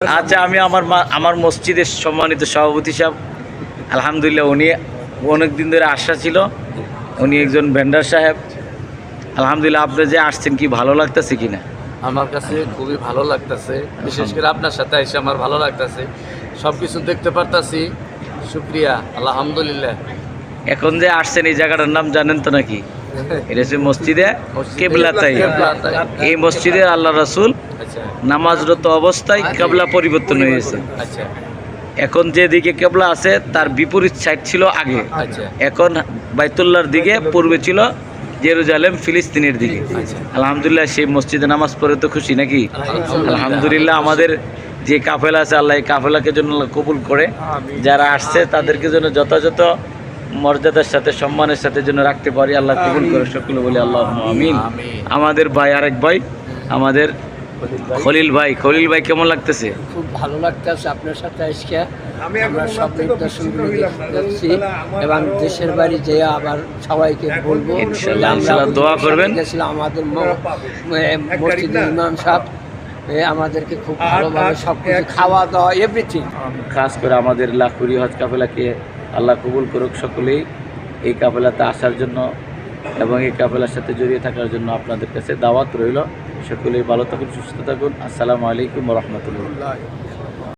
আচ্ছা আমি আমার মা আমার মসজিদের সম্মানিত সভাপতি সাহেব আলহামদুলিল্লাহ উনি অনেক দিন ধরে আশা ছিল উনি একজন ভেন্ডার সাহেব। আলহামদুলিল্লাহ আপনি যে আসছেন কি ভালো লাগতেছে কি না আমার কাছে খুবই ভালো লাগতেছে। বিশেষ করে আপনার সাথে এসে আমার ভালো লাগতেছে। সব কিছু দেখতে পারতাছি। শুক্রিয়া আলহামদুলিল্লাহ। এখন যে আসছেন এই জায়গাটার নাম জানেন তো নাকি? এটা হচ্ছে মসজিদে কেবলাতাই। এই মসজিদে আল্লাহ রাসুল আচ্ছা। নামাজরত অবস্থায় কেবলা পরিবর্তন হয়েছে আচ্ছা। এখন যেদিকে কেবলা আছে তার বিপরীত সাইড ছিল আগে। আচ্ছা। এখন বাইতুল্লাহর দিকে পূর্বে ছিল জেরুজালেম ফিলিস্তিনের দিকে। আচ্ছা। আলহামদুলিল্লাহ সেই মসজিদে নামাজ পড়ে তো খুশি নাকি? আলহামদুলিল্লাহ। আমাদের যে কাফেলা আছে আল্লাহ এই কাফেলাকে জন্য কবুল করে। যারা আসছে তাদেরকে জন্য যথাযথ মর্যাদার সাথে সম্মানের সাথে যেন রাখতে পারি। আল্লাহ কবুল করে সকলে বলি আল্লাহ আমিন। আমাদের ভাই আরেক ভাই আমাদের খলিল ভাই। খলিল ভাই। কেমন লাগতেছে? খুব ভালো লাগতেছে আপনার সাথে আজকে। আমরা সব নিদর্শনগুলো দেখতে এবং দেশের বাড়ি যেয়ে আবার সবাইকে বলব দোয়া করবেন। আমাদের ম- এ, ইমাম সাহেব। এ, আমাদেরকে খুব ভালোভাবে সব কিছু খাওয়া দাওয়া এভরিথিং খাস করে আমাদের লাখুরি হজ কাফেলাকে আল্লাহ কবুল করুক সকলেই। এই কাফেলাতে আসার জন্য এবং এই কাফেলার সাথে জড়িয়ে থাকার জন্য আপনাদের কাছে দাওয়াত রইল। সকলেই ভালো থাকুন, সুস্থ থাকুন। আসসালামু আলাইকুম রহমতুল্লাহ।